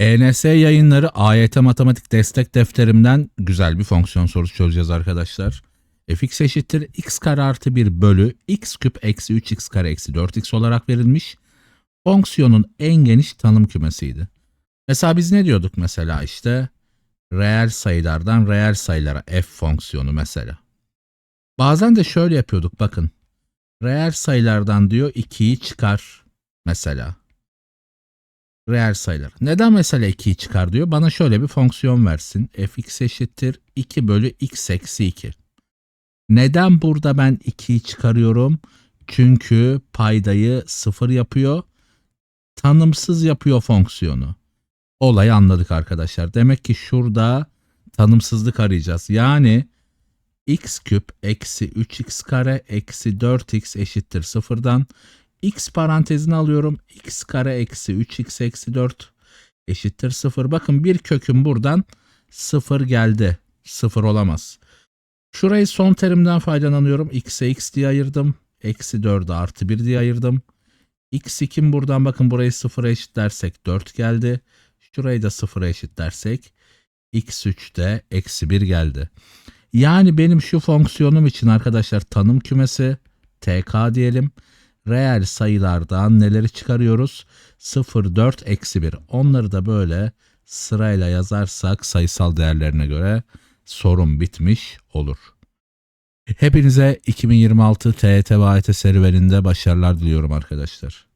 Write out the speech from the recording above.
ENS yayınları AYT matematik destek defterimden güzel bir fonksiyon sorusu çözeceğiz arkadaşlar. fx eşittir x kare artı 1 bölü x küp eksi 3x kare eksi 4x olarak verilmiş. Fonksiyonun en geniş tanım kümesiydi. Mesela biz ne diyorduk mesela işte? Reel sayılardan reel sayılara f fonksiyonu mesela. Bazen de şöyle yapıyorduk bakın. Reel sayılardan diyor 2'yi çıkar mesela reel sayılar. Neden mesela 2'yi çıkar diyor? Bana şöyle bir fonksiyon versin. fx eşittir 2 bölü x eksi 2. Neden burada ben 2'yi çıkarıyorum? Çünkü paydayı 0 yapıyor. Tanımsız yapıyor fonksiyonu. Olayı anladık arkadaşlar. Demek ki şurada tanımsızlık arayacağız. Yani x küp eksi 3x kare eksi 4x eşittir sıfırdan x parantezine alıyorum. x kare eksi 3x eksi 4 eşittir 0. Bakın bir köküm buradan 0 geldi. 0 olamaz. Şurayı son terimden faydalanıyorum. x'e x diye ayırdım. Eksi 4'e artı 1 diye ayırdım. x2 buradan bakın burayı 0'a eşitlersek 4 geldi. Şurayı da 0'a eşitlersek x3 de eksi 1 geldi. Yani benim şu fonksiyonum için arkadaşlar tanım kümesi tk diyelim reel sayılardan neleri çıkarıyoruz? 0, 4, eksi 1. Onları da böyle sırayla yazarsak sayısal değerlerine göre sorun bitmiş olur. Hepinize 2026 TET ve serüveninde başarılar diliyorum arkadaşlar.